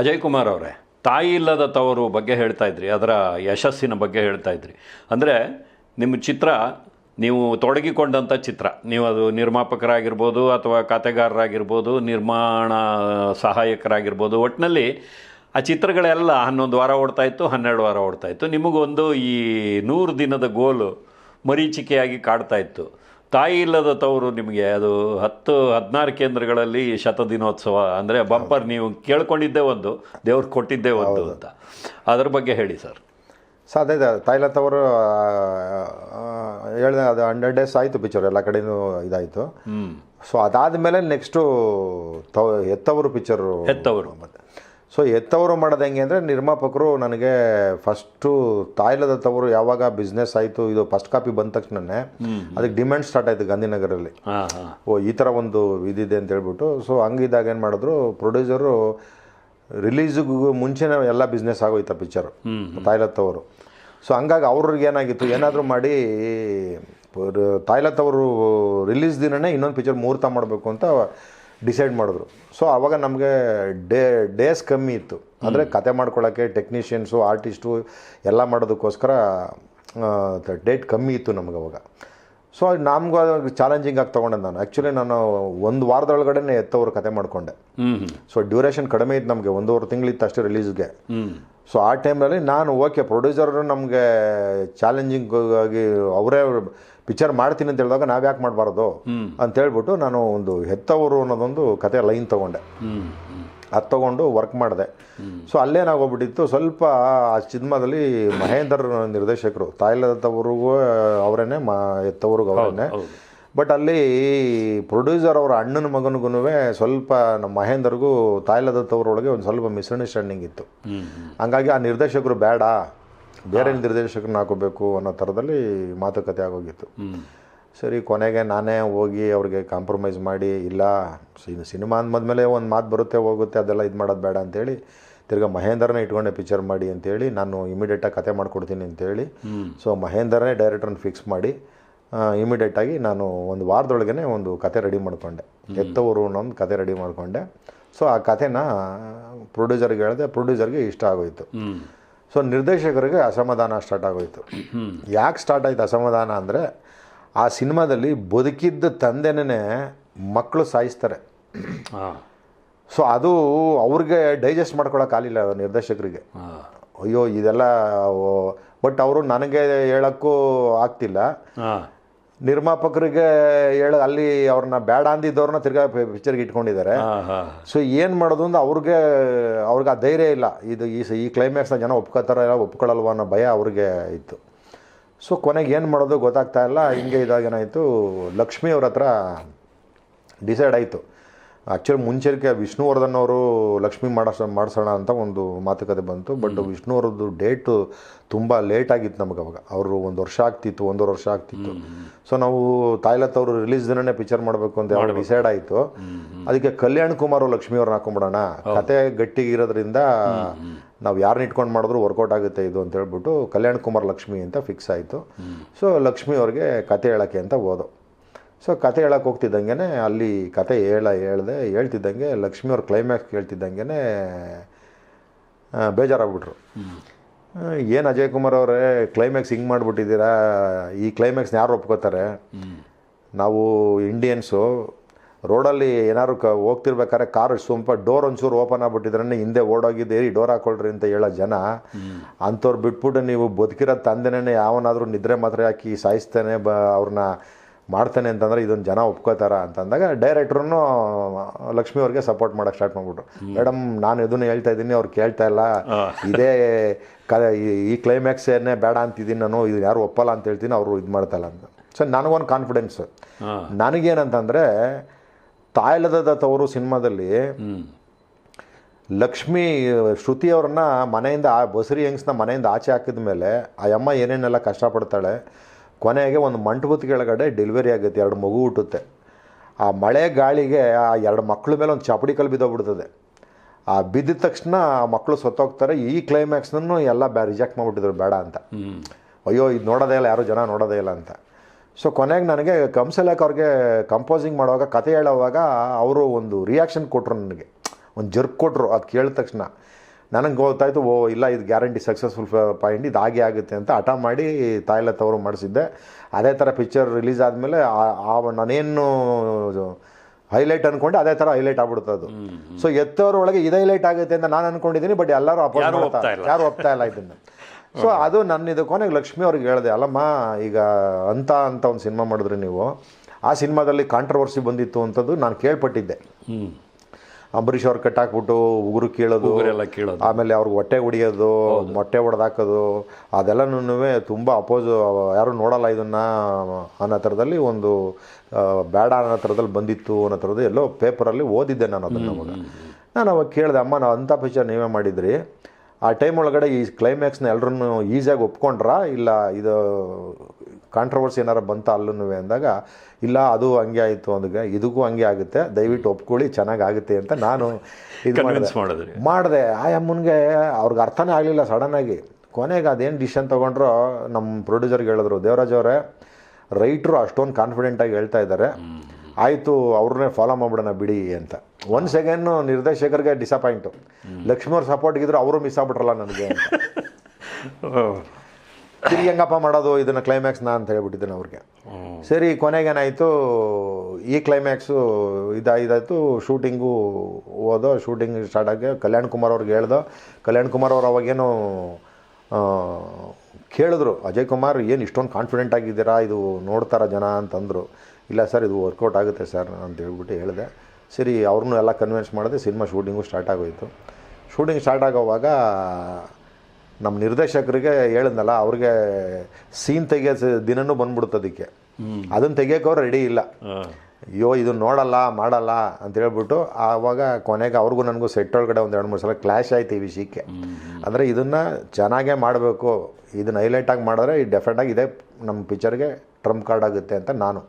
ಅಜಯ್ ಕುಮಾರ್ ಅವರೇ, ತಾಯಿ ಇಲ್ಲದ ತವರು ಬಗ್ಗೆ ಹೇಳ್ತಾ ಇದ್ರಿ, ಅದರ ಯಶಸ್ಸಿನ ಬಗ್ಗೆ ಹೇಳ್ತಾ ಇದ್ರಿ. ಅಂದರೆ ನಿಮ್ಮ ಚಿತ್ರ, ನೀವು ತೊಡಗಿಕೊಂಡಂಥ ಚಿತ್ರ. ನೀವು ಅದು ನಿರ್ಮಾಪಕರಾಗಿರ್ಬೋದು ಅಥವಾ ಕತೆಗಾರರಾಗಿರ್ಬೋದು ನಿರ್ಮಾಣ ಸಹಾಯಕರಾಗಿರ್ಬೋದು ಒಟ್ಟಿನಲ್ಲಿ ಆ ಚಿತ್ರಗಳೆಲ್ಲ ಹನ್ನೊಂದು ವಾರ ಓಡ್ತಾ ಇತ್ತು, ಹನ್ನೆರಡು ವಾರ ಓಡ್ತಾ ಇತ್ತು. ನಿಮಗೊಂದು ಈ ನೂರು ದಿನದ ಗೋಲು ಮರೀಚಿಕೆಯಾಗಿ ಕಾಡ್ತಾ ಇತ್ತು. ತಾಯಿ ಇಲ್ಲದ ತವರು ನಿಮಗೆ ಅದು ಹತ್ತು ಹದಿನಾರು ಕೇಂದ್ರಗಳಲ್ಲಿ ಶತದಿನೋತ್ಸವ ಅಂದರೆ ಬಂಪರ್ ನೀವು ಕೇಳ್ಕೊಂಡಿದ್ದೆ ಒಂದು ದೇವ್ರು ಕೊಟ್ಟಿದ್ದೆ ಒಂದು ಅಂತ. ಅದ್ರ ಬಗ್ಗೆ ಹೇಳಿ ಸರ್. ಸೊ ಅದೇ ತಾಯ್ಲತ್ ತವರು ಹೇಳಿದೆ ಅದು ಹಂಡ್ರೆಡ್ ಡೇಸ್ ಆಯಿತು ಪಿಕ್ಚರ್ ಎಲ್ಲ ಕಡೆನೂ ಇದಾಯಿತು. ಸೊ ಅದಾದ ಮೇಲೆ ನೆಕ್ಸ್ಟು ತವ ಎತ್ತವರು ಪಿಕ್ಚರು ಹೆತ್ತವರು ಸೊ ಎತ್ತವರು ಮಾಡೋದು ಹೆಂಗೆ ಅಂದರೆ ನಿರ್ಮಾಪಕರು ನನಗೆ ಫಸ್ಟು ತಾಯ್ಲದ ತವರು ಯಾವಾಗ ಬಿಸ್ನೆಸ್ ಆಯಿತು ಇದು ಫಸ್ಟ್ ಕಾಪಿ ಬಂದ ತಕ್ಷಣನೇ ಅದಕ್ಕೆ ಡಿಮ್ಯಾಂಡ್ ಸ್ಟಾರ್ಟ್ ಆಯಿತು ಗಾಂಧಿನಗರಲ್ಲಿ. ಓ ಈ ಥರ ಒಂದು ಇದಿದೆ ಅಂತ ಹೇಳ್ಬಿಟ್ಟು ಸೊ ಹಂಗಿದ್ದಾಗ ಏನು ಮಾಡಿದ್ರು ಪ್ರೊಡ್ಯೂಸರು ರಿಲೀಸಿಗೂ ಮುಂಚೆನೇ ಎಲ್ಲ ಬಿಸ್ನೆಸ್ ಆಗೋಯ್ತು ಆ ಪಿಕ್ಚರು ತಾಯ್ಲದ ತವರು. ಸೊ ಹಂಗಾಗಿ ಅವ್ರಿಗೆ ಏನಾಗಿತ್ತು ಏನಾದರೂ ಮಾಡಿ ತಾಯ್ಲತ್ ಅವರು ರಿಲೀಸ್ ದಿನನೇ ಇನ್ನೊಂದು ಪಿಕ್ಚರ್ ಮುಹೂರ್ತ ಮಾಡಬೇಕು ಅಂತ ಡಿಸೈಡ್ ಮಾಡಿದ್ರು. ಸೊ ಆವಾಗ ನಮಗೆ ಡೇ ಡೇಸ್ ಕಮ್ಮಿ ಇತ್ತು. ಅಂದರೆ ಕತೆ ಮಾಡ್ಕೊಳ್ಳೋಕ್ಕೆ ಟೆಕ್ನಿಷಿಯನ್ಸು ಆರ್ಟಿಸ್ಟು ಎಲ್ಲ ಮಾಡೋದಕ್ಕೋಸ್ಕರ ಡೇಟ್ ಕಮ್ಮಿ ಇತ್ತು ನಮ್ಗೆ ಅವಾಗ. ಸೊ ನಮಗೂ ಚಾಲೆಂಜಿಂಗ್ ಆಗಿ ತೊಗೊಂಡೆ ನಾನು. ಆ್ಯಕ್ಚುಲಿ ನಾನು ಒಂದು ವಾರದೊಳಗಡೆ ಎತ್ತವ್ರ ಕತೆ ಮಾಡಿಕೊಂಡೆ. ಸೊ ಡ್ಯೂರೇಷನ್ ಕಡಿಮೆ ಇತ್ತು ನಮಗೆ. ಒಂದೂವರೆ ತಿಂಗಳಿತ್ತು ಅಷ್ಟೇ ರಿಲೀಸ್ಗೆ ಸೊ ಆ ಟೈಮಲ್ಲಿ ನಾನು ಓಕೆ ಪ್ರೊಡ್ಯೂಸರ್ ನಮಗೆ ಚಾಲೆಂಜಿಂಗ್ ಆಗಿ ಅವರೇ ಪಿಕ್ಚರ್ ಮಾಡ್ತೀನಿ ಅಂತ ಹೇಳಿದಾಗ ನಾವು ಯಾಕೆ ಮಾಡಬಾರ್ದು? ಅಂತ ಹೇಳ್ಬಿಟ್ಟು ನಾನು ಒಂದು ಹೆತ್ತವರು ಅನ್ನೋದೊಂದು ಕತೆ ಲೈನ್ ತೊಗೊಂಡೆ. ಅದು ತೊಗೊಂಡು ವರ್ಕ್ ಮಾಡಿದೆ. ಸೊ ಅಲ್ಲೇನಾಗೋಗ್ಬಿಟ್ಟಿತ್ತು ಸ್ವಲ್ಪ ಆ ಸಿನಿಮಾದಲ್ಲಿ ಮಹೇಂದರ್ ನಿರ್ದೇಶಕರು ತಾಯ್ಲದವ್ರಿಗೂ ಅವರೇನೆ ಮಾ ಎತ್ತವ್ರಿಗೂ ಅವರೇನೆ. ಬಟ್ ಅಲ್ಲಿ ಪ್ರೊಡ್ಯೂಸರ್ ಅವರ ಅಣ್ಣನ ಮಗನಿಗೂ ಸ್ವಲ್ಪ ನಮ್ಮ ಮಹೇಂದರ್ಗೂ ತಾಯ್ಲದತ್ತವ್ರೊಳಗೆ ಒಂದು ಸ್ವಲ್ಪ ಮಿಸ್ಅಂಡರ್ಸ್ಟ್ಯಾಂಡಿಂಗ್ ಇತ್ತು. ಹಂಗಾಗಿ ಆ ನಿರ್ದೇಶಕರು ಬೇಡ ಬೇರೆ ನಿರ್ದೇಶಕರನ್ನ ಹಾಕೋಬೇಕು ಅನ್ನೋ ಥರದಲ್ಲಿ ಮಾತುಕತೆ ಆಗೋಗಿತ್ತು. ಸರಿ ಕೊನೆಗೆ ನಾನೇ ಹೋಗಿ ಅವ್ರಿಗೆ ಕಾಂಪ್ರಮೈಸ್ ಮಾಡಿ ಇಲ್ಲ ಸಿನಿಮಾ ಅಂದ್ಮೇಲೆ ಒಂದು ಮಾತು ಬರುತ್ತೆ ಹೋಗುತ್ತೆ ಅದೆಲ್ಲ ಇದು ಮಾಡೋದು ಬೇಡ ಅಂತೇಳಿ ತಿರ್ಗಾ ಮಹೇಂದ್ರನೇ ಇಟ್ಕೊಂಡೆ ಪಿಕ್ಚರ್ ಮಾಡಿ ಅಂತೇಳಿ ನಾನು ಇಮಿಡಿಯೇಟಾಗಿ ಕತೆ ಮಾಡಿಕೊಡ್ತೀನಿ ಅಂತೇಳಿ ಸೊ ಮಹೇಂದ್ರನೇ ಡೈರೆಕ್ಟ್ರನ್ನ ಫಿಕ್ಸ್ ಮಾಡಿ ಇಮಿಡಿಯೇಟಾಗಿ ನಾನು ಒಂದು ವಾರದೊಳಗೇ ಒಂದು ಕತೆ ರೆಡಿ ಮಾಡಿಕೊಂಡೆ. ಎತ್ತವರು ಅನ್ನೋ ಒಂದು ಕತೆ ರೆಡಿ ಮಾಡಿಕೊಂಡೆ. ಸೊ ಆ ಕಥೆನ ಪ್ರೊಡ್ಯೂಸರ್ಗೆ ಹೇಳಿದೆ ಪ್ರೊಡ್ಯೂಸರ್ಗೆ ಇಷ್ಟ ಆಗೋಯ್ತು. ಸೊ ನಿರ್ದೇಶಕರಿಗೆ ಅಸಮಾಧಾನ ಸ್ಟಾರ್ಟ್ ಆಗೋಯ್ತು. ಯಾಕೆ ಸ್ಟಾರ್ಟ್ ಆಯಿತು ಅಸಮಾಧಾನ ಅಂದರೆ ಆ ಸಿನಿಮಾದಲ್ಲಿ ಬದುಕಿದ್ದ ತಂದೆನೇ ಮಕ್ಕಳು ಸಾಯಿಸ್ತಾರೆ. ಸೊ ಅದು ಅವ್ರಿಗೆ ಡೈಜೆಸ್ಟ್ ಮಾಡ್ಕೊಳಕ್ಕಾಗಲಿಲ್ಲ ನಿರ್ದೇಶಕರಿಗೆ. ಅಯ್ಯೋ ಇದೆಲ್ಲ ಬಟ್ ಅವರು ನನಗೆ ಹೇಳೋಕ್ಕೂ ಆಗ್ತಿಲ್ಲ. ನಿರ್ಮಾಪಕರಿಗೆ ಹೇಳ ಅಲ್ಲಿ ಅವ್ರನ್ನ ಬೇಡ ಅಂದಿದ್ದವ್ರನ್ನ ತಿರ್ಗಾ ಪಿಕ್ಚರ್ಗೆ ಇಟ್ಕೊಂಡಿದ್ದಾರೆ. ಸೊ ಏನು ಮಾಡೋದು ಅಂದ್ರೆ ಅವ್ರಿಗೆ ಅವ್ರಿಗೆ ಆ ಧೈರ್ಯ ಇಲ್ಲ. ಇದು ಈ ಸ- ಈ ಕ್ಲೈಮ್ಯಾಕ್ಸ್ನ ಜನ ಒಪ್ಕೋತಾರ ಇಲ್ಲ ಒಪ್ಕೊಳ್ಳಲ್ವ ಅನ್ನೋ ಭಯ ಅವ್ರಿಗೆ ಇತ್ತು. ಸೊ ಕೊನೆಗೆ ಏನು ಮಾಡೋದು ಗೊತ್ತಾಗ್ತಾ ಇಲ್ಲ. ಹಿಂಗೆ ಇದಾಗ ಏನಾಯಿತು ಲಕ್ಷ್ಮಿ ಅವ್ರ ಹತ್ರ ಡಿಸೈಡ್ ಆಯಿತು. ಆ್ಯಕ್ಚುಲಿ ಮುಂಚೆಗೆ ವಿಷ್ಣುವರ್ಧನ್ ಅವರು ಲಕ್ಷ್ಮಿ ಮಾಡಸ ಮಾಡಿಸೋಣ ಅಂತ ಒಂದು ಮಾತುಕತೆ ಬಂತು. ಬಟ್ ವಿಷ್ಣುವರದ್ದು ಡೇಟು ತುಂಬ ಲೇಟ್ ಆಗಿತ್ತು ನಮಗೆ ಅವಾಗ. ಅವರು ಒಂದು ವರ್ಷ ಆಗ್ತಿತ್ತು ಒಂದೂವರೆ ವರ್ಷ ಆಗ್ತಿತ್ತು. ಸೊ ನಾವು ತಾಯ್ಲತ್ ಅವರು ರಿಲೀಸ್ ದಿನನೇ ಪಿಕ್ಚರ್ ಮಾಡಬೇಕು ಅಂತ ಯಾವಾಗ ಡಿಸೈಡ್ ಆಯಿತು. ಅದಕ್ಕೆ ಕಲ್ಯಾಣ್ ಕುಮಾರ್ ಲಕ್ಷ್ಮಿ ಅವ್ರನ್ನ ಹಾಕೊಂಬಿಡೋಣ. ಕತೆ ಗಟ್ಟಿಗಿರೋದ್ರಿಂದ ನಾವು ಯಾರನ್ನ ಇಟ್ಕೊಂಡು ಮಾಡಿದ್ರು ವರ್ಕೌಟ್ ಆಗುತ್ತೆ ಇದು ಅಂತ ಹೇಳ್ಬಿಟ್ಟು ಕಲ್ಯಾಣ್ ಕುಮಾರ್ ಲಕ್ಷ್ಮಿ ಅಂತ ಫಿಕ್ಸ್ ಆಯಿತು. ಸೊ ಲಕ್ಷ್ಮಿ ಅವ್ರಿಗೆ ಕತೆ ಹೇಳೋಕ್ಕೆ ಅಂತ ಹೋದೋ. ಸೊ ಕತೆ ಹೇಳಕ್ಕೆ ಹೋಗ್ತಿದ್ದಂಗೆ ಅಲ್ಲಿ ಕತೆ ಹೇಳ ಹೇಳ್ದೆ ಹೇಳ್ತಿದ್ದಂಗೆ ಲಕ್ಷ್ಮಿ ಅವ್ರ ಕ್ಲೈಮ್ಯಾಕ್ಸ್ ಕೇಳ್ತಿದ್ದಂಗೆ ಬೇಜಾರಾಗ್ಬಿಟ್ರು. ಏನು ಅಜಯ್ ಕುಮಾರ್ ಅವರೇ ಕ್ಲೈಮ್ಯಾಕ್ಸ್ ಹಿಂಗೆ ಮಾಡಿಬಿಟ್ಟಿದ್ದೀರಾ? ಈ ಕ್ಲೈಮ್ಯಾಕ್ಸ್ನ ಯಾರು ಒಪ್ಕೋತಾರೆ? ನಾವು ಇಂಡಿಯನ್ಸು ರೋಡಲ್ಲಿ ಏನಾದ್ರು ಕ ಹೋಗ್ತಿರ್ಬೇಕಾದ್ರೆ ಕಾರ್ ಸ್ವಲ್ಪ ಡೋರ್ ಒಂಚೂರು ಓಪನ್ ಆಗ್ಬಿಟ್ಟಿದ್ರೆ ಹಿಂದೆ ಓಡೋಗಿದ್ದೇರಿ ಡೋರ್ ಹಾಕೊಳ್ರಿ ಅಂತ ಹೇಳೋ ಜನ. ಅಂಥವ್ರು ಬಿಟ್ಬಿಟ್ಟು ನೀವು ಬದುಕಿರೋ ತಂದೆನೇ ಯಾವನಾದರೂ ನಿದ್ರೆ ಮಾತ್ರ ಹಾಕಿ ಸಾಯಿಸ್ತಾನೆ ಬ ಅವ್ರನ್ನ ಮಾಡ್ತಾನೆ ಅಂತಂದರೆ ಇದೊಂದು ಜನ ಒಪ್ಕೋತಾರ ಅಂತಂದಾಗ ಡೈರೆಕ್ಟ್ರೂ ಲಕ್ಷ್ಮಿ ಅವ್ರಿಗೆ ಸಪೋರ್ಟ್ ಮಾಡೋಕ್ಕೆ ಸ್ಟಾರ್ಟ್ ಮಾಡ್ಬಿಟ್ರು. ಮೇಡಮ್ ನಾನು ಇದನ್ನು ಹೇಳ್ತಾ ಇದ್ದೀನಿ ಅವ್ರು ಕೇಳ್ತಾ ಇಲ್ಲ. ಇದೇ ಕ ಈ- ಏನೇ ಬೇಡ ಅಂತಿದ್ದೀನಿ ನಾನು ಇದು ಯಾರು ಒಪ್ಪಲ್ಲ ಅಂತ ಹೇಳ್ತೀನಿ ಅವರು ಇದು ಮಾಡ್ತಾ ಇಲ್ಲ ಅಂತ. ಸೊ ನನಗೊಂದು ಕಾನ್ಫಿಡೆನ್ಸ್ ನನಗೇನಂತಂದ್ರೆ ತಾಯ್ಲದ ತವರು ಸಿನಿಮಾದಲ್ಲಿ ಲಕ್ಷ್ಮಿ ಶ್ರುತಿ ಅವ್ರನ್ನ ಮನೆಯಿಂದ ಆ ಬಸರಿ ಹೆಂಗ್ಸ್ನ ಮನೆಯಿಂದ ಆಚೆ ಹಾಕಿದ ಮೇಲೆ ಆ ಅಮ್ಮ ಏನೇನೆಲ್ಲ ಕಷ್ಟಪಡ್ತಾಳೆ ಕೊನೆಗೆ ಒಂದು ಮಂಟಪದ ಕೆಳಗಡೆ ಡೆಲಿವರಿ ಆಗುತ್ತೆ ಎರಡು ಮಗು ಹುಟ್ಟುತ್ತೆ. ಆ ಮಳೆ ಗಾಳಿಗೆ ಆ ಎರಡು ಮಕ್ಕಳ ಮೇಲೆ ಒಂದು ಚಪಡಿ ಕಲ್ಲು ಬಿದ್ದೋಗ್ಬಿಡ್ತದೆ. ಆ ಬಿದ್ದ ತಕ್ಷಣ ಆ ಮಕ್ಕಳು ಸತ್ತೋಗ್ತಾರೆ ಈ ಕ್ಲೈಮ್ಯಾಕ್ಸ್ನೂ ಎಲ್ಲ ಬ್ಯಾ ರಿಜೆಕ್ಟ್ ಮಾಡಿಬಿಟ್ಟಿದ್ರು ಬೇಡ ಅಂತ. ಅಯ್ಯೋ ಇದು ನೋಡೋದೇ ಇಲ್ಲ ಯಾರೂ ಜನ ನೋಡೋದೇ ಇಲ್ಲ ಅಂತ. ಸೊ ಕೊನೆಗೆ ನನಗೆ ಕಂಸಲೇಖ ಅವ್ರಿಗೆ ಕಂಪೋಸಿಂಗ್ ಮಾಡುವಾಗ ಕತೆ ಹೇಳೋವಾಗ ಅವರು ಒಂದು ರಿಯಾಕ್ಷನ್ ಕೊಟ್ಟರು ನನಗೆ. ಒಂದು ಜರ್ಕ್ ಕೊಟ್ಟರು ಅದು ಕೇಳಿದ ತಕ್ಷಣ. ನನಗೆ ಗೊತ್ತಾಯಿತು ಓ ಇಲ್ಲ ಇದು ಗ್ಯಾರಂಟಿ ಸಕ್ಸಸ್ಫುಲ್ ಪಾಯಿಂಟ್ ಇದು ಹಾಗೆ ಆಗುತ್ತೆ ಅಂತ ಹಠ ಮಾಡಿ ತಾಯಿಲ ತವರು ಮಾಡಿಸಿದ್ದೆ. ಅದೇ ಥರ ಪಿಕ್ಚರ್ ರಿಲೀಸ್ ಆದಮೇಲೆ ಆ ನಾನೇನು ಹೈಲೈಟ್ ಅನ್ಕೊಂಡೆ ಅದೇ ಥರ ಹೈಲೈಟ್ ಆಗ್ಬಿಡುತ್ತೆ ಅದು ಸೊ ಎತ್ತೋರ ಒಳಗೆ ಇದು ಹೈಲೈಟ್ ಆಗುತ್ತೆ ಅಂತ ನಾನು ಅಂದ್ಕೊಂಡಿದ್ದೀನಿ ಬಟ್ ಎಲ್ಲರೂ ಅಪೋರ್ಟ್ ಮಾಡ್ತಾ ಯಾರು ಒಪ್ತಾ ಇಲ್ಲ ಇದನ್ನು. ಸೊ ಅದು ನನ್ನ ಇದು ಕೊನೆಗೆ ಲಕ್ಷ್ಮಿ ಅವ್ರಿಗೆ ಹೇಳಿದೆ ಅಲ್ಲಮ್ಮ ಈಗ ಅಂತ ಅಂತ ಒಂದು ಸಿನಿಮಾ ಮಾಡಿದ್ರಿ ನೀವು. ಆ ಸಿನಿಮಾದಲ್ಲಿ ಕಾಂಟ್ರವರ್ಸಿ ಬಂದಿತ್ತು ಅಂತದ್ದು ನಾನು ಕೇಳ್ಪಟ್ಟಿದ್ದೆ. ಅಂಬರೀಷ್ ಅವ್ರು ಕಟ್ಟಾಕ್ಬಿಟ್ಟು ಉಗುರು ಕೀಳೋದು ಕೀಳೋದು. ಆಮೇಲೆ ಅವ್ರಿಗೆ ಹೊಟ್ಟೆ ಹೊಡಿಯೋದು ಮೊಟ್ಟೆ ಹೊಡೆದಾಕೋದು ಅದೆಲ್ಲನೂ ತುಂಬ ಅಪೋಸ್ ಯಾರು ನೋಡಲ್ಲ ಇದನ್ನು ಅನ್ನೋ ಥರದಲ್ಲಿ ಒಂದು ಬೇಡ ಅನ್ನೋ ಥರದಲ್ಲಿ ಬಂದಿತ್ತು ಅನ್ನೋ ಥರದ್ದು ಎಲ್ಲೋ ಪೇಪರಲ್ಲಿ ಓದಿದ್ದೆ ನಾನು ಅದನ್ನು ಅವಾಗ. ನಾನು ಅವಾಗ ಕೇಳಿದೆ ಅಮ್ಮ ನಾವು ಅಂಥ ಪಿಕ್ಚರ್ ನೀವೇ ಮಾಡಿದ್ರಿ. ಆ ಟೈಮ್ ಒಳಗಡೆ ಈ ಕ್ಲೈಮ್ಯಾಕ್ಸ್ನ ಎಲ್ಲರೂ ಈಸಿಯಾಗಿ ಒಪ್ಕೊಂಡ್ರಾ? ಇಲ್ಲ ಇದು ಕಾಂಟ್ರವರ್ಸಿ ಏನಾರು ಬಂತ ಅಲ್ಲೂ ಅಂದಾಗ ಇಲ್ಲ ಅದು ಹಂಗೆ ಆಯಿತು ಅಂದಾಗ ಇದಕ್ಕೂ ಹಂಗೆ ಆಗುತ್ತೆ ದಯವಿಟ್ಟು ಒಪ್ಕೊಳ್ಳಿ ಚೆನ್ನಾಗಿ ಆಗುತ್ತೆ ಅಂತ ನಾನು ಇದು ಮಾಡಿದೆ. ಮಾಡಿದೆ. ಆ ಅಮ್ಮನಿಗೆ ಅವ್ರಿಗೆ ಅರ್ಥನೇ ಆಗಲಿಲ್ಲ ಸಡನ್ನಾಗಿ ಕೊನೆಗೆ ಅದೇನು ಡಿಸಿಷನ್ ತೊಗೊಂಡ್ರೋ ನಮ್ಮ ಪ್ರೊಡ್ಯೂಸರ್ಗೆ ಹೇಳಿದ್ರು ದೇವರಾಜ್ ಅವರೇ ರೈಟ್ರು ಅಷ್ಟೊಂದು ಕಾನ್ಫಿಡೆಂಟಾಗಿ ಹೇಳ್ತಾ ಇದ್ದಾರೆ. ಆಯಿತು ಅವ್ರನ್ನೇ ಫಾಲೋ ಮಾಡ್ಬಿಡೋಣ ಬಿಡಿ ಅಂತ. ಒಂದು ಸೆಕೆಂಡು ನಿರ್ದೇಶಕರಿಗೆ ಡಿಸಪಾಯಿಂಟು ಲಕ್ಷ್ಮೀ ಅವ್ರ ಸಪೋರ್ಟ್ಗಿದ್ರು ಅವರು ಮಿಸ್ ಆಗ್ಬಿಟ್ರಲ್ಲ ನನಗೆ ಅಂತ. ತಿರ್ಗಿ ಹೆಂಗಪ್ಪ ಮಾಡೋದು ಇದನ್ನು ನಾ ಅಂತ ಹೇಳ್ಬಿಟ್ಟಿದ್ದೇನೆ ಅವ್ರಿಗೆ. ಸರಿ ಕೊನೆಗೇನಾಯಿತು ಈ ಕ್ಲೈಮ್ಯಾಕ್ಸು ಇದ ಇದಾಯಿತು ಶೂಟಿಂಗು ಹೋದೋ ಶೂಟಿಂಗ್ ಸ್ಟಾರ್ಟ್ ಆಗಿ ಕಲ್ಯಾಣ್ ಕುಮಾರ್ ಅವ್ರಿಗೆ ಹೇಳ್ದೋ, ಕಲ್ಯಾಣ್ ಕುಮಾರ್ ಅವ್ರು ಅವಾಗೇನು ಕೇಳಿದ್ರು, ಅಜಯ್ ಕುಮಾರ್, ಏನು ಇಷ್ಟೊಂದು ಕಾನ್ಫಿಡೆಂಟ್ ಆಗಿದ್ದೀರಾ? ಇದು ನೋಡ್ತಾರ ಜನ ಅಂತಂದರು. ಇಲ್ಲ ಸರ್, ಇದು ವರ್ಕೌಟ್ ಆಗುತ್ತೆ ಸರ್ ಅಂತ ಹೇಳ್ಬಿಟ್ಟು ಹೇಳಿದೆ. ಸರಿ ಅವ್ರನ್ನೂ ಎಲ್ಲ ಕನ್ವಿನ್ಸ್ ಮಾಡಿದೆ, ಸಿನಿಮಾ ಶೂಟಿಂಗು ಸ್ಟಾರ್ಟ್ ಆಗೋಯಿತು. ಶೂಟಿಂಗ್ ಸ್ಟಾರ್ಟ್ ಆಗೋವಾಗ ನಮ್ಮ ನಿರ್ದೇಶಕರಿಗೆ ಹೇಳಿದ್ನಲ್ಲ ಅವ್ರಿಗೆ ಸೀನ್ ತೆಗಿಯೋ ದಿನನೂ ಬಂದ್ಬಿಡ್ತು ಅದಕ್ಕೆ. ಅದನ್ನು ತೆಗಿಯೋಕೆ ಅವ್ರು ರೆಡಿ ಇಲ್ಲ. ಅಯ್ಯೋ ಇದು ನೋಡಲ್ಲ ಮಾಡಲ್ಲ ಅಂತ ಹೇಳ್ಬಿಟ್ಟು ಆವಾಗ ಕೊನೆಗೆ ಅವ್ರಿಗೂ ನನಗೂ ಸೆಟ್ ಒಳಗಡೆ ಒಂದು ಎರಡು ಮೂರು ಸಲ ಕ್ಲಾಶ್ ಆಯ್ತು ಈ ವಿಷಯಕ್ಕೆ. ಅಂದರೆ ಇದನ್ನು ಚೆನ್ನಾಗೇ ಮಾಡಬೇಕು. ಇದನ್ನ ಹೈಲೈಟಾಗಿ ಮಾಡಿದ್ರೆ ಈ ಡೆಫೆಂಟಾಗಿ ಇದೇ ನಮ್ಮ ಪಿಕ್ಚರ್ಗೆ ಟ್ರಂಪ್ ಕಾರ್ಡ್ ಆಗುತ್ತೆ ಅಂತ ನಾನು.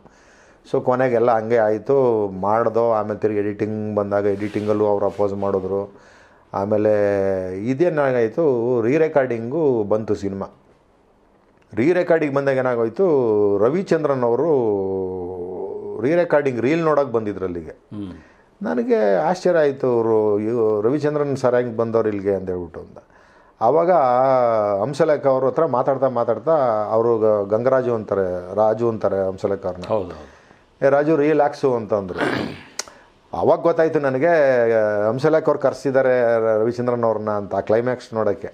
ಸೊ ಕೊನೆಗೆಲ್ಲ ಹಂಗೆ ಆಯಿತು. ಮಾಡ್ದೋ ಆಮೇಲೆ ತಿರುಗಿ ಎಡಿಟಿಂಗ್ ಬಂದಾಗ ಎಡಿಟಿಂಗಲ್ಲೂ ಅವ್ರು ಅಪೋಸ್ ಮಾಡಿದ್ರು. ಆಮೇಲೆ ಇದೇನಾಗಾಯಿತು ರೀ ರೆಕಾರ್ಡಿಂಗು ಬಂತು ಸಿನಿಮಾ. ರೀ ರೆಕಾರ್ಡಿಂಗ್ ಬಂದಾಗ ಏನಾಗೋಯ್ತು ರವಿಚಂದ್ರನ್ ಅವರು ರೀ ರೆಕಾರ್ಡಿಂಗ್ ರೀಲ್ ನೋಡೋಕೆ ಬಂದಿದ್ರು ಅಲ್ಲಿಗೆ ನನಗೆ ಆಶ್ಚರ್ಯ ಆಯಿತು ಅವರು ರವಿಚಂದ್ರನ್ ಸರ್ ಹೆಂಗೆ ಬಂದವ್ರು ಇಲ್ಲಿಗೆ ಅಂತ ಹೇಳ್ಬಿಟ್ಟು ಅಂತ. ಆವಾಗ ಹಂಸಲೇಖ ಅವ್ರ ಹತ್ರ ಮಾತಾಡ್ತಾ ಮಾತಾಡ್ತಾ ಅವರು ಗಂಗರಾಜು ಅಂತಾರೆ ರಾಜು ಅಂತಾರೆ ಹಂಸಲೇಖ ಅವ್ರನ್ನ. ಏ ರಾಜು ರಿಲ್ಯಾಕ್ಸು ಅಂತಂದರು ಅವಾಗ ಗೊತ್ತಾಯಿತು ನನಗೆ ಹಂಸಲೇಖ ಅವ್ರು ಕರೆಸಿದ್ದಾರೆ ರವಿಚಂದ್ರನ್ ಅವ್ರನ್ನ ಅಂತ ಕ್ಲೈಮ್ಯಾಕ್ಸ್ ನೋಡೋಕ್ಕೆ.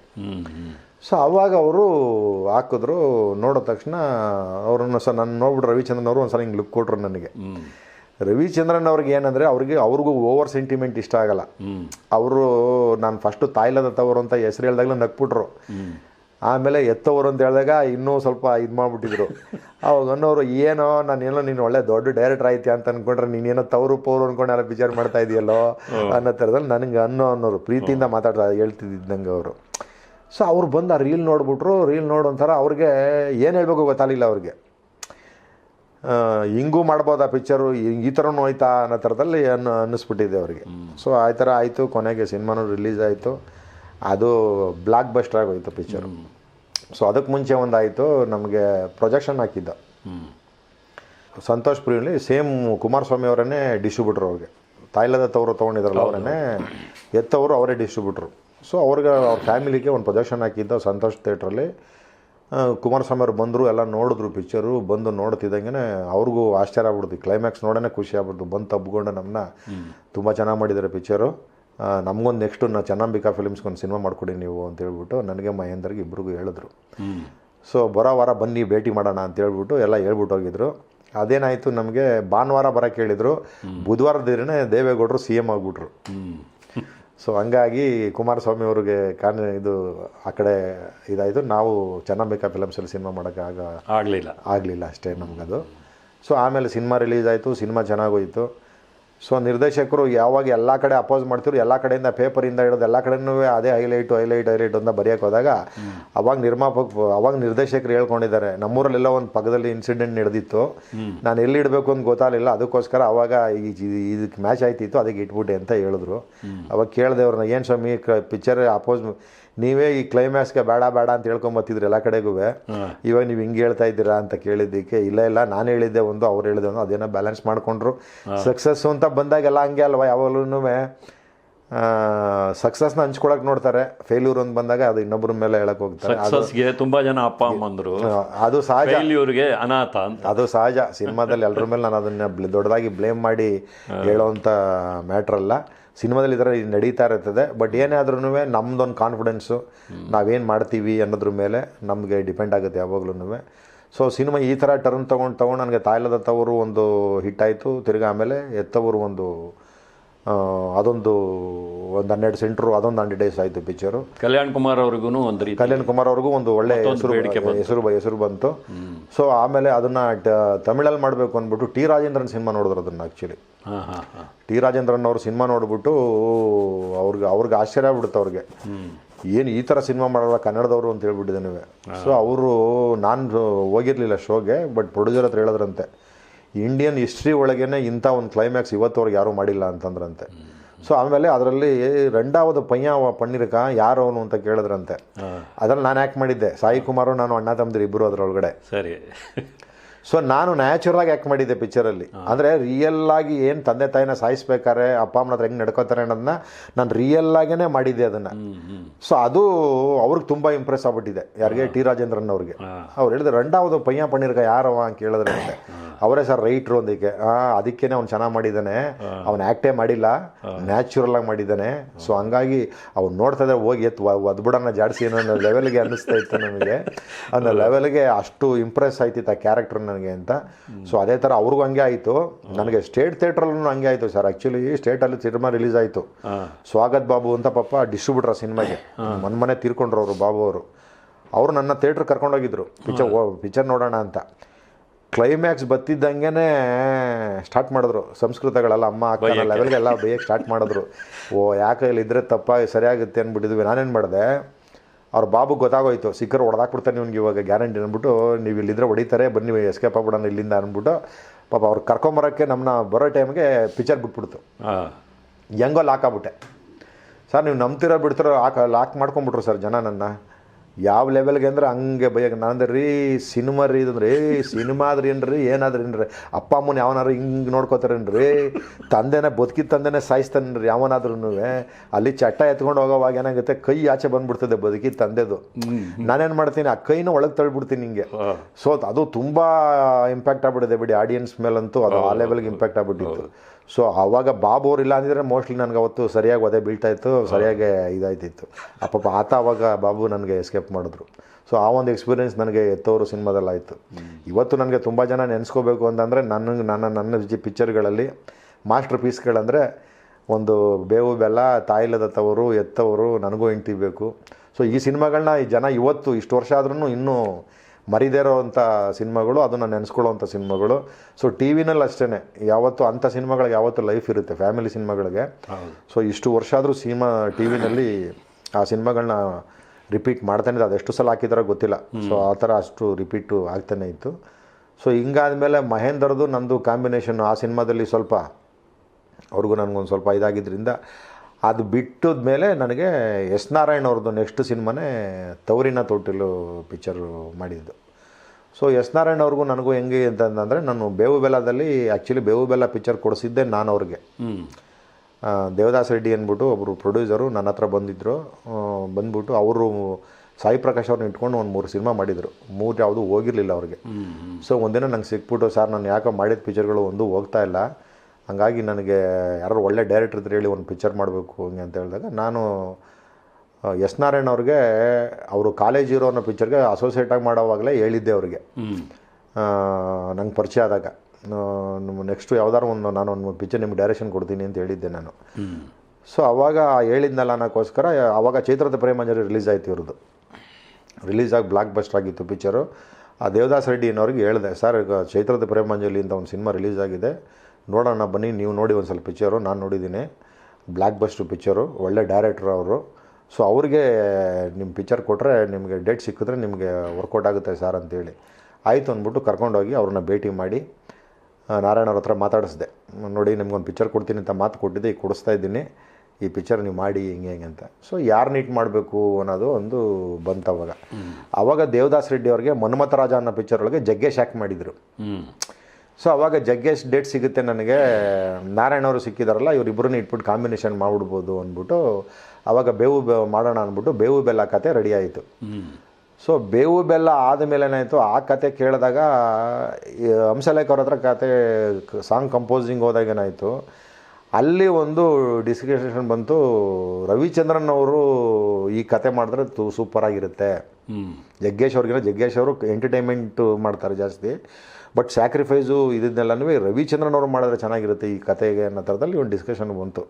ಸೊ ಅವಾಗ ಅವರು ಹಾಕಿದ್ರು ನೋಡಿದ ತಕ್ಷಣ ಅವ್ರನ್ನ ಸರ್ ನಾನು ನೋಡ್ಬಿಟ್ಟು ರವಿಚಂದ್ರನ್ ಅವರು ಒಂದ್ಸಲ ಹಿಂಗೆ ಲುಕ್ ಕೊಟ್ರು ನನಗೆ. ರವಿಚಂದ್ರನ್ ಅವ್ರಿಗೆ ಏನಂದರೆ ಅವ್ರಿಗೆ ಅವ್ರಿಗೂ ಓವರ್ ಸೆಂಟಿಮೆಂಟ್ ಇಷ್ಟ ಆಗಲ್ಲ. ಅವರು ನಾನು ಫಸ್ಟು ತಾಯ್ಲದ ತವರು ಅಂತ ಹೆಸರು ಹೇಳ್ದಾಗಲೂ ನಕ್ಬಿಟ್ರು ಆಮೇಲೆ ಎತ್ತವರು ಅಂತ ಹೇಳಿದಾಗ ಇನ್ನೂ ಸ್ವಲ್ಪ ಇದು ಮಾಡಿಬಿಟ್ಟಿದ್ರು. ಅವಾಗ ಅನ್ನೋರು ಏನೋ ನಾನೇನೋ ನೀನು ಒಳ್ಳೆ ದೊಡ್ಡ ಡೈರೆಕ್ಟರ್ ಐತಿ ಅಂತ ಅನ್ಕೊಂಡ್ರೆ ನೀನೇನೋ ತವರು ಪೋರು ಅನ್ಕೊಂಡು ಎಲ್ಲ ಬಿಜಾರ್ ಮಾಡ್ತಾ ಇದೆಯಲ್ಲೋ? ಅನ್ನೋ ಥರದಲ್ಲಿ ನನಗೆ ಅನ್ನೋ ಅನ್ನೋರು ಪ್ರೀತಿಯಿಂದ ಮಾತಾಡ್ತಾ ಹೇಳ್ತಿದ್ದಂಗೆ ಅವರು. ಸೊ ಅವ್ರು ಬಂದು ಆ ರೀಲ್ ನೋಡಿಬಿಟ್ರು ರೀಲ್ ನೋಡು ಒಂಥರ ಅವ್ರಿಗೆ ಏನು ಹೇಳಬೇಕು ಗೊತ್ತಾಗಲಿಲ್ಲ ಅವ್ರಿಗೆ. ಹಿಂಗೂ ಮಾಡ್ಬೋದಾ ಪಿಕ್ಚರು ಈ ಥರನೂ ಹೋಯ್ತಾ? ಅನ್ನೋ ಥರದಲ್ಲಿ ಅನ್ನ ಅನ್ನಿಸ್ಬಿಟ್ಟಿದೆ ಅವರಿಗೆ. ಸೊ ಆ ಥರ ಆಯಿತು ಕೊನೆಗೆ ಸಿನಿಮಾನೂ ರಿಲೀಸ್ ಆಯಿತು. ಅದು ಬ್ಲಾಕ್ ಬಸ್ಟರ್ ಆಗೋಯ್ತು ಪಿಕ್ಚರು ಸೊ ಅದಕ್ಕೆ ಮುಂಚೆ ಒಂದಾಯಿತು ನಮಗೆ ಪ್ರೊಜೆಕ್ಷನ್ ಹಾಕಿದ್ದ. ಹ್ಞೂ ಸಂತೋಷ್ ಪ್ರಿಯಲ್ಲಿ ಸೇಮ್ ಕುಮಾರಸ್ವಾಮಿ ಅವರನ್ನೇ ಡಿಸ್ಟ್ರಿಬ್ಯೂಟರ್ ಅವ್ರಿಗೆ. ತಾಯ್ಲದ ತವರು ತೊಗೊಂಡಿದ್ರಲ್ಲ ಅವರನ್ನೇ ಎತ್ತವರು ಅವರೇ ಡಿಸ್ಟ್ರಿಬ್ಯೂಟ್ರು ಸೊ ಅವ್ರಿಗೆ ಅವ್ರ ಫ್ಯಾಮಿಲಿಗೆ ಒಂದು ಪ್ರೊಜೆಕ್ಷನ್ ಹಾಕಿದ್ದ ಸಂತೋಷ್ ಥಿಯೇಟ್ರಲ್ಲಿ. ಕುಮಾರಸ್ವಾಮಿ ಅವರು ಬಂದರು ಎಲ್ಲ ನೋಡಿದ್ರು ಪಿಕ್ಚರು ಬಂದು ನೋಡ್ತಿದ್ದಂಗೆ ಅವ್ರಿಗೂ ಆಶ್ಚರ್ಯ ಆಗ್ಬಿಡ್ತು. ಕ್ಲೈಮ್ಯಾಕ್ಸ್ ನೋಡೋಣ ಖುಷಿ ಆಗ್ಬಿಡ್ತು. ಬಂದು ತಬ್ಕೊಂಡು ನಮ್ಮನ್ನ ತುಂಬ ಚೆನ್ನಾಗಿ ಮಾಡಿದ್ದಾರೆ ಪಿಕ್ಚರು ನಮಗೊಂದು ನೆಕ್ಸ್ಟು ನಾ ಚೆನ್ನಾಂಬಿಕಾ ಫಿಲಿಮ್ಸ್ಗೆ ಒಂದು ಸಿನಿಮಾ ಮಾಡಿಕೊಡಿ ನೀವು ಅಂತ ಹೇಳ್ಬಿಟ್ಟು ನನಗೆ ಮಹೇಂದರ್ಗೆ ಇಬ್ರಿಗೂ ಹೇಳಿದ್ರು. ಸೊ ಬರೋ ವಾರ ಬನ್ನಿ ಭೇಟಿ ಮಾಡೋಣ ಅಂತ ಹೇಳ್ಬಿಟ್ಟು ಎಲ್ಲ ಹೇಳ್ಬಿಟ್ಟು ಹೋಗಿದ್ರು. ಅದೇನಾಯಿತು ನಮಗೆ ಭಾನುವಾರ ಬರೋಕ್ಕೆ ಹೇಳಿದರು ಬುಧವಾರದ ದಿನ ದೇವೇಗೌಡರು ಸಿ ಎಂ ಆಗಿಬಿಟ್ರು. ಸೊ ಹಂಗಾಗಿ ಕುಮಾರಸ್ವಾಮಿ ಅವ್ರಿಗೆ ಕಾನ್ ಇದು ಆ ಕಡೆ ಇದಾಯಿತು. ನಾವು ಚೆನ್ನಾಂಬಿಕಾ ಫಿಲಮ್ಸಲ್ಲಿ ಸಿನಿಮಾ ಮಾಡೋಕ್ಕೆ ಆಗ ಆಗಲಿಲ್ಲ. ಆಗಲಿಲ್ಲ ಅಷ್ಟೇ ನಮಗದು. ಸೊ ಆಮೇಲೆ ಸಿನಿಮಾ ರಿಲೀಸ್ ಆಯಿತು ಸಿನಿಮಾ ಚೆನ್ನಾಗೋಯ್ತು ಸೊ ನಿರ್ದೇಶಕರು ಯಾವಾಗ ಎಲ್ಲ ಕಡೆ ಅಪೋಸ್ ಮಾಡ್ತಿದ್ರು ಎಲ್ಲ ಕಡೆಯಿಂದ ಪೇಪರಿಂದ ಹಿಡಿದು ಎಲ್ಲ ಕಡೆನೂ ಅದೇ ಹೈಲೈಟು ಹೈಲೈಟ್ ಹೈಲೈಟ್ ಅಂತ ಬರೆಯೋಕೆ ಹೋದಾಗ ಅವಾಗ ನಿರ್ಮಾಪಕ ಅವಾಗ ನಿರ್ದೇಶಕರು ಹೇಳ್ಕೊಂಡಿದ್ದಾರೆ ನಮ್ಮೂರಲ್ಲೆಲ್ಲ ಒಂದು ಪಕ್ಕದಲ್ಲಿ ಇನ್ಸಿಡೆಂಟ್ ನಡೆದಿತ್ತು. ನಾನು ಎಲ್ಲಿ ಇಡಬೇಕು ಅಂತ ಗೊತ್ತಾಗಲಿಲ್ಲ. ಅದಕ್ಕೋಸ್ಕರ ಅವಾಗ ಇದಕ್ಕೆ ಮ್ಯಾಚ್ ಆಯ್ತಿತ್ತು ಅದಕ್ಕೆ ಇಟ್ಬಿಟ್ಟೆ ಅಂತ ಹೇಳಿದ್ರು. ಅವಾಗ ಕೇಳಿದೆ ಅವ್ರನ್ನ ಏನು ಸ್ವಾಮಿ ಪಿಕ್ಚರ್ ಅಪೋಸ್ ನೀವೇ ಈ ಕ್ಲೈಮ್ಯಾಕ್ಸ್ಗೆ ಬೇಡ ಬೇಡ ಅಂತ ಹೇಳ್ಕೊಂಬತ್ತಿದ್ರು ಎಲ್ಲ ಕಡೆಗೂ. ಇವಾಗ ನೀವು ಹಿಂಗೆ ಹೇಳ್ತಾ ಇದ್ದೀರಾ ಅಂತ ಕೇಳಿದ್ದಕ್ಕೆ ಇಲ್ಲ ಇಲ್ಲ ನಾನು ಹೇಳಿದ್ದೆ ಒಂದು ಅವ್ರು ಹೇಳಿದೆ ಒಂದು ಅದೇನೋ ಬ್ಯಾಲೆನ್ಸ್ ಮಾಡಿಕೊಂಡ್ರು. ಸಕ್ಸಸ್ ಅಂತ ಬಂದಾಗೆಲ್ಲ ಹಂಗೆ ಅಲ್ವಾ ಯಾವಾಗಲೂ ಸಕ್ಸಸ್ನ ಹಂಚ್ಕೊಳಕ್ಕೆ ನೋಡ್ತಾರೆ. ಫೇಲ್ಯೂರ್ ಅಂತ ಬಂದಾಗ ಅದು ಇನ್ನೊಬ್ಬರ ಮೇಲೆ ಹೇಳಕ್ ಹೋಗ್ತಾರೆ. ಅದು ಸಕ್ಸಸ್ಗೆ ತುಂಬಾ ಜನ ಅಪ್ಪ ಅಮ್ಮಂದ್ರು ಅದು ಸಹಜ. ಫೇಲ್ಯೂರ್ಗೆ ಅನಾಥ ಅಂತ. ಅದು ಸಹಜ. ಸಿನಿಮಾದಲ್ಲಿ ಎಲ್ಲರ ಮೇಲೆ ನಾನು ಅದನ್ನ ದೊಡ್ಡದಾಗಿ ಬ್ಲೇಮ್ ಮಾಡಿ ಹೇಳೋವಂಥ ಮ್ಯಾಟ್ರ್ ಅಲ್ಲ. ಸಿನಿಮಾದಲ್ಲಿ ಇದರ ನಡೀತಾ ಇರ್ತದೆ. ಬಟ್ ಏನೇ ಆದ್ರೂ ನಮ್ದೊಂದು ಕಾನ್ಫಿಡೆನ್ಸು ನಾವೇನು ಮಾಡ್ತೀವಿ ಅನ್ನೋದ್ರ ಮೇಲೆ ನಮಗೆ ಡಿಪೆಂಡ್ ಆಗುತ್ತೆ ಯಾವಾಗ್ಲೂ ಸೊ ಸಿನಿಮಾ ಈ ಥರ ಟರ್ನ್ ತೊಗೊಂಡು ತೊಗೊಂಡು ನನಗೆ ತಾಯ್ಲದ ತವರು ಒಂದು ಹಿಟ್ ಆಯಿತು. ತಿರ್ಗಿ ಆಮೇಲೆ ಎತ್ತವರು ಒಂದು ಅದೊಂದು ಒಂದು ಹನ್ನೆರಡು ಸೆಂಟ್ರು ಅದೊಂದು ಹಂಡ್ರೆಡ್ ಡೇಸ್ ಆಯಿತು ಪಿಕ್ಚರು ಕಲ್ಯಾಣ್ ಕುಮಾರ್ ಅವ್ರಿಗೂ ಒಂದು ಕಲ್ಯಾಣ್ ಕುಮಾರ್ ಅವ್ರಿಗೂ ಒಂದು ಒಳ್ಳೆ ಹೆಸರು ಹೆಸರು ಹೆಸರು ಬಂತು. ಸೊ ಆಮೇಲೆ ಅದನ್ನ ತಮಿಳಲ್ಲಿ ಮಾಡಬೇಕು ಅಂದ್ಬಿಟ್ಟು ಟಿ ರಾಜೇಂದ್ರನ್ ಸಿನಿಮಾ ನೋಡಿದ್ರು ಅದನ್ನು ಆ್ಯಕ್ಚುಲಿ ಹಾ ಹಾ ಹಾ. ಟಿ ರಾಜೇಂದ್ರನ್ ಅವ್ರ ಸಿನಿಮಾ ನೋಡಿಬಿಟ್ಟು ಅವ್ರಿಗೆ ಅವ್ರಿಗೆ ಆಶ್ಚರ್ಯ ಆಗ್ಬಿಡುತ್ತೆ ಅವ್ರಿಗೆ. ಏನು ಈ ಥರ ಸಿನಿಮಾ ಮಾಡೋಲ್ಲ ಕನ್ನಡದವರು ಅಂತ ಹೇಳ್ಬಿಟ್ಟಿದ್ದೇನೆ ಸೊ ಅವರು ನಾನು ಹೋಗಿರಲಿಲ್ಲ ಶೋಗೆ ಬಟ್ ಪ್ರೊಡ್ಯೂಸರ್ ಹತ್ರ ಹೇಳಿದ್ರಂತೆ ಇಂಡಿಯನ್ ಹಿಸ್ಟ್ರಿ ಒಳಗೇನೆ ಇಂಥ ಒಂದು ಕ್ಲೈಮ್ಯಾಕ್ಸ್ ಇವತ್ತವರೆಗೆ ಯಾರೂ ಮಾಡಿಲ್ಲ ಅಂತಂದ್ರಂತೆ. ಸೊ ಆಮೇಲೆ ಅದರಲ್ಲಿ ರಂಡಾವದ ಪಯ್ಯ ಪಣ್ಣಿರಕ ಯಾರು ಅವನು ಅಂತ ಕೇಳಿದ್ರಂತೆ. ಅದ್ರಲ್ಲಿ ನಾನು ಯಾಕೆ ಮಾಡಿದ್ದೆ. ಸಾಯಿ ಕುಮಾರು ನಾನು ಅಣ್ಣ ತಮ್ಮದಿರು ಇಬ್ಬರು ಅದರೊಳಗಡೆ. ಸರಿ. ಸೊ ನಾನು ನ್ಯಾಚುರಲ್ ಆಗಿ ಆ್ಯಕ್ಟ್ ಮಾಡಿದ್ದೆ ಪಿಕ್ಚರಲ್ಲಿ ಅಂದರೆ ರಿಯಲ್ ಆಗಿ ಏನು ತಂದೆ ತಾಯಿನ ಸಾಯಿಸ್ಬೇಕಾದ್ರೆ ಅಪ್ಪ ಅಮ್ಮನ ಹತ್ರ ಹೆಂಗೆ ನಡ್ಕೋತಾರೆ ಅನ್ನೋದನ್ನ ನಾನು ರಿಯಲ್ ಆಗೇನೆ ಮಾಡಿದ್ದೆ ಅದನ್ನು. ಸೊ ಅದು ಅವ್ರಿಗೆ ತುಂಬ ಇಂಪ್ರೆಸ್ ಆಗ್ಬಿಟ್ಟಿದೆ. ಯಾರಿಗೆ ಟಿ ರಾಜೇಂದ್ರನ್ ಅವ್ರಿಗೆ. ಅವ್ರು ಹೇಳಿದ್ರು ರಂಡಾವದು ಪಯ್ಯ ಪನ್ನೀರ್ಗ ಯಾರವ ಅಂತ ಕೇಳಿದ್ರೆ ಅವರೇ ಸರ್ ರೈಟ್ರು ಒಂದಕ್ಕೆ ಹಾಂ ಅದಕ್ಕೇನೆ ಅವ್ನು ಚೆನ್ನಾಗಿ ಮಾಡಿದ್ದಾನೆ. ಅವ್ನು ಆ್ಯಕ್ಟೇ ಮಾಡಿಲ್ಲ. ನ್ಯಾಚುರಲ್ ಆಗಿ ಮಾಡಿದ್ದಾನೆ. ಸೊ ಹಂಗಾಗಿ ಅವ್ನು ನೋಡ್ತಾ ಇದ್ರೆ ಹೋಗಿ ಎತ್ತು ಒದ್ಬಿಡೋಣ ಜಾಡಿಸಿ ಅನ್ನೋ ಲೆವೆಲ್ಗೆ ಅನ್ನಿಸ್ತಾ ಇತ್ತು ನನಗೆ ಅನ್ನೋ ಲೆವೆಲ್ಗೆ ಅಷ್ಟು ಇಂಪ್ರೆಸ್ ಆಯ್ತಿತ್ತು ಆ ಕ್ಯಾರೆಕ್ಟರ್ ನನಗೆ ಅಂತ. ಸೊ ಅದೇ ಥರ ಅವ್ರಿಗೂ ಹಂಗೆ ಆಯಿತು. ನನಗೆ ಸ್ಟೇಟ್ ಥಿಯೇಟ್ರಲ್ಲೂ ಹಂಗೆ ಆಯಿತು ಸರ್. ಆ್ಯಕ್ಚುಲಿ ಸ್ಟೇಟಲ್ಲಿ ಸಿನಿಮಾ ರಿಲೀಸ್ ಆಯಿತು. ಸ್ವಾಗತ್ ಬಾಬು ಅಂತ ಪಾಪ ಡಿಸ್ಟ್ರಿಬ್ಯೂಟರ್ ಸಿನಿಮಾಗೆ. ಮನೆ ತೀರ್ಕೊಂಡ್ರು ಅವರು ಬಾಬು ಅವರು. ಅವರು ನನ್ನ ಥಿಯೇಟ್ರ್ ಕರ್ಕೊಂಡೋಗಿದ್ರು. ಪಿಕ್ಚರ್ ಪಿಕ್ಚರ್ ನೋಡೋಣ ಅಂತ. ಕ್ಲೈಮ್ಯಾಕ್ಸ್ ಬತ್ತಿದ್ದಂಗೆ ಸ್ಟಾರ್ಟ್ ಮಾಡಿದ್ರು. ಸಂಸ್ಕೃತಗಳೆಲ್ಲ ಅಮ್ಮ ಅಕ್ಕ ಲೆವೆಲ್ಗೆ ಎಲ್ಲ ಬೇಯಕ್ಕೆ ಸ್ಟಾರ್ಟ್ ಮಾಡಿದ್ರು. ಓ ಯಾಕೆ ಇಲ್ಲಿ ಇದ್ರೆ ತಪ್ಪ ಸರಿಯಾಗುತ್ತೆ ಅಂದ್ಬಿಟ್ಟಿದ್ವಿ ನಾನೇನು ಮಾಡಿದೆ? ಅವ್ರ ಬಾಬು ಗೊತ್ತಾಗೋಯ್ತು. ಸಿಕ್ಕರ್ ಹೊಡೆದಾಕ್ಬಿಡ್ತಾನೆ ನಿಮ್ಗೆ ಇವಾಗ ಗ್ಯಾರಂಟಿ ಅಂದ್ಬಿಟ್ಟು ನೀವು ಇಲ್ಲಿದ್ರೆ ಹೊಡಿತಾರೆ ಬನ್ನಿ ಎಸ್ಕೇಪ್ ಆಗ್ಬಿಡೋಣ ಇಲ್ಲಿಂದ ಅಂದ್ಬಿಟ್ಟು ಪಾಪ ಅವ್ರು ಕರ್ಕೊಂಬರೋಕ್ಕೆ ನಮ್ಮನ್ನ ಬರೋ ಟೈಮ್ಗೆ ಪಿಕ್ಚರ್ ಬಿಟ್ಬಿಡ್ತು. ಹಾ ಹೆಂಗೋ ಲಾಕ್ ಆಗ್ಬಿಟ್ಟೆ. ಸರ್ ನೀವು ನಂಬ್ತಿರೋ ಬಿಡ್ತಿರೋ ಹಾಕ ಲಾಕ್ ಮಾಡ್ಕೊಂಬಿಟ್ರು ಸರ್ ಜನ ನನ್ನ. ಯಾವ ಲೆವೆಲ್ಗೆ ಅಂದ್ರೆ ಹಂಗೆ ಬೈಯಕ್ಕೆ ನಾನಂದ್ರೆ ರೀ ಸಿನಿಮಾ ರೀ ಇದಂದ್ರೆ ಏ ಸಿನಿಮಾ ಆದ್ರಿ ಏನ್ರಿ ಏನಾದ್ರಿ ಏನ್ರಿ? ಅಪ್ಪ ಅಮ್ಮನ ಯಾವನಾರು ಹಿಂಗೆ ನೋಡ್ಕೋತಾರೇನ್ರಿ? ತಂದೆನೇ ಬದುಕಿದ ತಂದೆನೇ ಸಾಯಿಸ್ತಾನ್ರಿ ಯಾವನಾದ್ರೂ ಅಲ್ಲಿ ಚಟ್ಟ ಎತ್ಕೊಂಡು ಹೋಗೋವಾಗ ಏನಾಗುತ್ತೆ ಕೈ ಆಚೆ ಬಂದ್ಬಿಡ್ತದೆ ಬದುಕಿದ ತಂದೆದು. ನಾನೇನು ಮಾಡ್ತೀನಿ ಆ ಕೈನ ಒಳಗೆ ತಳ್ಬಿಡ್ತೀನಿ ಹಿಂಗೆ. ಸೊ ಅದು ತುಂಬ ಇಂಪ್ಯಾಕ್ಟ್ ಆಗ್ಬಿಟ್ಟಿದೆ ಬಿಡಿ ಆಡಿಯನ್ಸ್ ಮೇಲಂತೂ ಅದು ಆ ಲೆವೆಲ್ಗೆ ಇಂಪ್ಯಾಕ್ಟ್ ಆಗ್ಬಿಟ್ಟಿತ್ತು. ಸೊ ಆವಾಗ ಬಾಬು ಅವ್ರು ಇಲ್ಲ ಅಂದಿದ್ರೆ ಮೋಸ್ಟ್ಲಿ ನನಗೆ ಅವತ್ತು ಸರಿಯಾಗಿ ಒದೆ ಬೀಳ್ತಾಯಿತ್ತು ಸರಿಯಾಗಿ ಇದಾಯ್ತಿತ್ತು. ಅಪ್ಪ ಪಾಪ ಆತ ಅವಾಗ ಬಾಬು ನನಗೆ ಎಸ್ಕೇಪ್ ಮಾಡಿದ್ರು. ಸೊ ಆ ಒಂದು ಎಕ್ಸ್ಪೀರಿಯೆನ್ಸ್ ನನಗೆ ಎತ್ತವರು ಸಿನಿಮಾದಲ್ಲಾಯಿತು. ಇವತ್ತು ನನಗೆ ತುಂಬ ಜನ ನೆನೆಸ್ಕೋಬೇಕು ಅಂತಂದರೆ ನನಗೆ, ನನ್ನ ನನ್ನ ಪಿಕ್ಚರ್ಗಳಲ್ಲಿ ಮಾಸ್ಟರ್ ಪೀಸ್ಗಳಂದರೆ ಒಂದು ಬೇವು ಬೆಲ್ಲ ತಾಯಿಲದ ತವರು ಎತ್ತವರು, ನನಗೂ ಹೆಂಡ್ತಿ ಬೇಕು. ಸೊ ಈ ಸಿನಿಮಾಗಳನ್ನ ಈ ಜನ ಇವತ್ತು ಇಷ್ಟು ವರ್ಷ ಆದ್ರೂ ಇನ್ನೂ ಮರಿದೇ ಇರೋವಂಥ ಸಿನಿಮಾಗಳು ಅದನ್ನು ನೆನೆಸ್ಕೊಳ್ಳೋವಂಥ ಸಿನಿಮಾಗಳು. ಸೊ ಟಿ ವಿನಲ್ಲಿ ಅಷ್ಟೇ ಯಾವತ್ತು ಅಂಥ ಸಿನಿಮಾಗಳಿಗೆ ಯಾವತ್ತು ಲೈಫ್ ಇರುತ್ತೆ ಫ್ಯಾಮಿಲಿ ಸಿನಿಮಾಗಳಿಗೆ. ಸೊ ಇಷ್ಟು ವರ್ಷ ಆದರೂ ಸಿನಿಮಾ ಟಿ ವಿನಲ್ಲಿ ಆ ಸಿನಿಮಾಗಳನ್ನ ರಿಪೀಟ್ ಮಾಡ್ತಾನೆ ಇದೆ ಅದೆಷ್ಟು ಸಲ ಹಾಕಿದಾರೋ ಗೊತ್ತಿಲ್ಲ. ಸೊ ಆ ಥರ ಅಷ್ಟು ರಿಪೀಟು ಆಗ್ತಾನೆ ಇತ್ತು. ಸೊ ಹಿಂಗಾದ್ಮೇಲೆ ಮಹೇಂದ್ರದು ನಂದು ಕಾಂಬಿನೇಷನ್ ಆ ಸಿನಿಮಾದಲ್ಲಿ ಸ್ವಲ್ಪ ಅವ್ರಿಗೂ ನನಗೊಂದು ಸ್ವಲ್ಪ ಇದಾಗಿದ್ದರಿಂದ ಅದು ಬಿಟ್ಟದ ಮೇಲೆ ನನಗೆ ಎಸ್ ನಾರಾಯಣ್ ಅವ್ರದ್ದು ನೆಕ್ಸ್ಟ್ ಸಿನಿಮಾನೇ ತವರಿನ ತೊಟ್ಟಿಲು ಪಿಕ್ಚರು ಮಾಡಿದ್ದು. ಸೊ ಎಸ್ ನಾರಾಯಣ್ ಅವ್ರಿಗೂ ನನಗೂ ಹೆಂಗೆ ಅಂತಂದರೆ ನಾನು ಬೇವು ಬೆಲ್ಲದಲ್ಲಿ ಆ್ಯಕ್ಚುಲಿ ಬೇವು ಬೆಲ್ಲ ಪಿಕ್ಚರ್ ಕೊಡಿಸಿದ್ದೆ ನಾನು ಅವ್ರಿಗೆ. ದೇವದಾಸ್ ರೆಡ್ಡಿ ಅಂದ್ಬಿಟ್ಟು ಒಬ್ಬರು ಪ್ರೊಡ್ಯೂಸರು ನನ್ನ ಹತ್ರ ಬಂದಿದ್ದರು ಬಂದ್ಬಿಟ್ಟು ಅವರು ಸಾಯಿ ಪ್ರಕಾಶ್ ಅವ್ರನ್ನ ಇಟ್ಕೊಂಡು ಒಂದು ಮೂರು ಸಿನಿಮಾ ಮಾಡಿದರು. ಮೂರು ಯಾವುದು ಹೋಗಿರಲಿಲ್ಲ ಅವ್ರಿಗೆ. ಸೊ ಒಂದಿನ ನಂಗೆ ಸಿಕ್ಬಿಟ್ಟು ಸರ್ ನಾನು ಯಾಕೋ ಮಾಡಿದ ಪಿಕ್ಚರ್ಗಳು ಒಂದು ಹೋಗ್ತಾ ಇಲ್ಲ. ಹಂಗಾಗಿ ನನಗೆ ಯಾರು ಒಳ್ಳೆ ಡೈರೆಕ್ಟ್ರ್ ಇದ್ರೆ ಹೇಳಿ ಒಂದು ಪಿಕ್ಚರ್ ಮಾಡಬೇಕು ಹಂಗೆ ಅಂತ ಹೇಳಿದಾಗ ನಾನು ಎಸ್ ನಾರಾಯಣ್ ಅವ್ರಿಗೆ ಅವರು ಕಾಲೇಜ್ ಇರೋ ಅನ್ನೋ ಪಿಕ್ಚರ್ಗೆ ಅಸೋಸಿಯೇಟ್ ಆಗಿ ಮಾಡೋವಾಗಲೇ ಹೇಳಿದ್ದೆ ಅವ್ರಿಗೆ. ನಂಗೆ ಪರಿಚಯ ಆದಾಗ. ನೆಕ್ಸ್ಟು ಯಾವ್ದಾರು ಒಂದು ನಾನು ಒಂದು ಪಿಕ್ಚರ್ ನಿಮ್ಗೆ ಡೈರೆಕ್ಷನ್ ಕೊಡ್ತೀನಿ ಅಂತ ಹೇಳಿದ್ದೆ ನಾನು. ಸೊ ಅವಾಗ ಹೇಳಿದ್ನಲ್ಲ ಅನ್ನೋಕ್ಕೋಸ್ಕರ ಅವಾಗ ಚೈತ್ರದ ಪ್ರೇಮಾಂಜಲಿ ರಿಲೀಸ್ ಆಯ್ತು ಇವ್ರದ್ದು. ರಿಲೀಸ್ ಆಗಿ ಬ್ಲಾಕ್ ಬಸ್ಟರ್ ಆಗಿತ್ತು ಪಿಕ್ಚರು ಆ ದೇವದಾಸ್ ರೆಡ್ಡಿ ಅನ್ನೋರಿಗೆ ಹೇಳಿದೆ ಸರ್ ಈಗ ಚೈತ್ರದ ಪ್ರೇಮಾಂಜಲಿ ಅಂತ ಒಂದು ಸಿನಿಮಾ ರಿಲೀಸ್ ಆಗಿದೆ. ನೋಡೋಣ ಬನ್ನಿ ನೀವು ನೋಡಿ ಒಂದು ಸ್ವಲ್ಪ ಪಿಕ್ಚರು ನಾನು ನೋಡಿದ್ದೀನಿ. ಬ್ಲ್ಯಾಕ್ ಬಸ್ಟು ಪಿಕ್ಚರು ಒಳ್ಳೆ ಡೈರೆಕ್ಟ್ರ್ ಅವರು. ಸೊ ಅವ್ರಿಗೆ ನಿಮ್ಮ ಪಿಕ್ಚರ್ ಕೊಟ್ಟರೆ ನಿಮಗೆ ಡೇಟ್ ಸಿಕ್ಕಿದ್ರೆ ನಿಮಗೆ ವರ್ಕೌಟ್ ಆಗುತ್ತೆ ಸರ್ ಅಂತೇಳಿ. ಆಯಿತು ಅಂದ್ಬಿಟ್ಟು ಕರ್ಕೊಂಡೋಗಿ ಅವ್ರನ್ನ ಭೇಟಿ ಮಾಡಿ ನಾರಾಯಣವ್ರ ನಾರಾಯಣ ಅವ್ರ ಹತ್ರ ಮಾತಾಡಿಸ್ದೆ. ನೋಡಿ ನಿಮ್ಗೊಂದು ಪಿಕ್ಚರ್ ಕೊಡ್ತೀನಿ ಅಂತ ಮಾತು ಕೊಟ್ಟಿದ್ದೆ ಈಗ ಕೊಡಿಸ್ತಾ ಇದ್ದೀನಿ. ಈ ಪಿಕ್ಚರ್ ನೀವು ಮಾಡಿ ಹಿಂಗೆ ಹಿಂಗೆ ಅಂತ. ಸೊ ಯಾರು ನೀಟ್ ಮಾಡಬೇಕು ಅನ್ನೋದು ಒಂದು ಬಂತು ಅವಾಗ. ಅವಾಗ ದೇವದಾಸ್ ರೆಡ್ಡಿ ಅವ್ರಿಗೆ ಮನ್ಮಥರಾಜ ಅನ್ನೋ ಪಿಕ್ಚರ್ ಒಳಗೆ ಜಗ್ಗೇಶ್ ಆ್ಯಕ್ಟ್ ಮಾಡಿದರು. ಸೊ ಅವಾಗ ಜಗ್ಗೇಶ್ ಡೇಟ್ ಸಿಗುತ್ತೆ ನನಗೆ. ನಾರಾಯಣ ಅವರು ಸಿಕ್ಕಿದಾರಲ್ಲ ಇವರಿಬ್ಬರನ್ನ ಇಟ್ಬಿಟ್ಟು ಕಾಂಬಿನೇಷನ್ ಮಾಡಿಬಿಡ್ಬೋದು ಅಂದ್ಬಿಟ್ಟು ಅವಾಗ ಬೇವು ಬೆ ಮಾಡೋಣ ಅಂದ್ಬಿಟ್ಟು ಬೇವು ಬೆಲ್ಲ ಕತೆ ರೆಡಿ ಆಯಿತು. ಸೊ ಬೇವು ಬೆಲ್ಲ ಆದಮೇಲೆ ಏನಾಯಿತು ಆ ಕತೆ ಕೇಳಿದಾಗ ಹಂಸಲೇಖ ಅವ್ರ ಹತ್ರ ಕತೆ ಸಾಂಗ್ ಕಂಪೋಸಿಂಗ್ ಹೋದಾಗ ಏನಾಯಿತು ಅಲ್ಲಿ ಒಂದು ಡಿಸ್ಕಷನ್ ಬಂತು ರವಿಚಂದ್ರನ್ ಅವರು ಈ ಕತೆ ಮಾಡಿದ್ರೆ ತು ಸೂಪರಾಗಿರುತ್ತೆ ಜಗ್ಗೇಶ್ ಅವ್ರಿಗಿನ ಜಗ್ಗೇಶ್ ಅವರು ಎಂಟರ್ಟೈನ್ಮೆಂಟ್ ಮಾಡ್ತಾರೆ ಜಾಸ್ತಿ. ಬಟ್ ಸ್ಯಾಕ್ರಿಫೈಸು ಇದನ್ನೆಲ್ಲನೂ ರವಿಚಂದ್ರನ್ ಅವರು ಮಾಡಿದ್ರೆ ಚೆನ್ನಾಗಿರುತ್ತೆ ಈ ಕತೆಗೆ ಅನ್ನೋ ಥರದಲ್ಲಿ ಒಂದು ಡಿಸ್ಕಷನ್ ಬಂತು.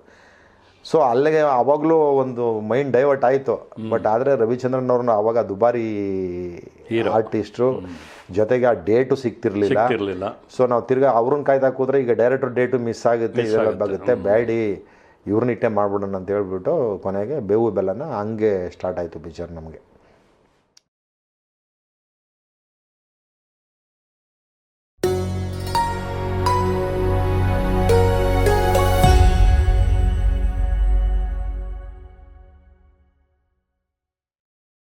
ಸೊ ಅಲ್ಲಿಗೆ ಆವಾಗಲೂ ಒಂದು ಮೈಂಡ್ ಡೈವರ್ಟ್ ಆಯಿತು. ಬಟ್ ಆದರೆ ರವಿಚಂದ್ರನ್ ಅವ್ರನ್ನ ಅವಾಗ ದುಬಾರಿ ಆರ್ಟಿಸ್ಟ್ರು ಜೊತೆಗೆ ಆ ಡೇಟು ಸಿಗ್ತಿರ್ಲಿಲ್ಲ. ಸಿಗ್ತಿರ್ಲಿಲ್ಲ. ಸೊ ನಾವು ತಿರ್ಗಾ ಅವ್ರನ್ನ ಕಾಯ್ತಾ ಕೂತ್ರೆ ಈಗ ಡೈರೆಕ್ಟರ್ ಡೇಟು ಮಿಸ್ ಆಗುತ್ತೆ ಇದೆಲ್ಲ ಆಗುತ್ತೆ. ಬ್ಯಾಡಿ ಇವ್ರನ್ನ ಇಟ್ಟೆ ಮಾಡ್ಬಿಡೋಣ ಅಂತ ಹೇಳ್ಬಿಟ್ಟು ಕೊನೆಗೆ ಬೇವು ಬೆಲ್ಲನ ಹಂಗೆ ಸ್ಟಾರ್ಟ್ ಆಯಿತು ಪಿಕ್ಚರ್ ನಮಗೆ.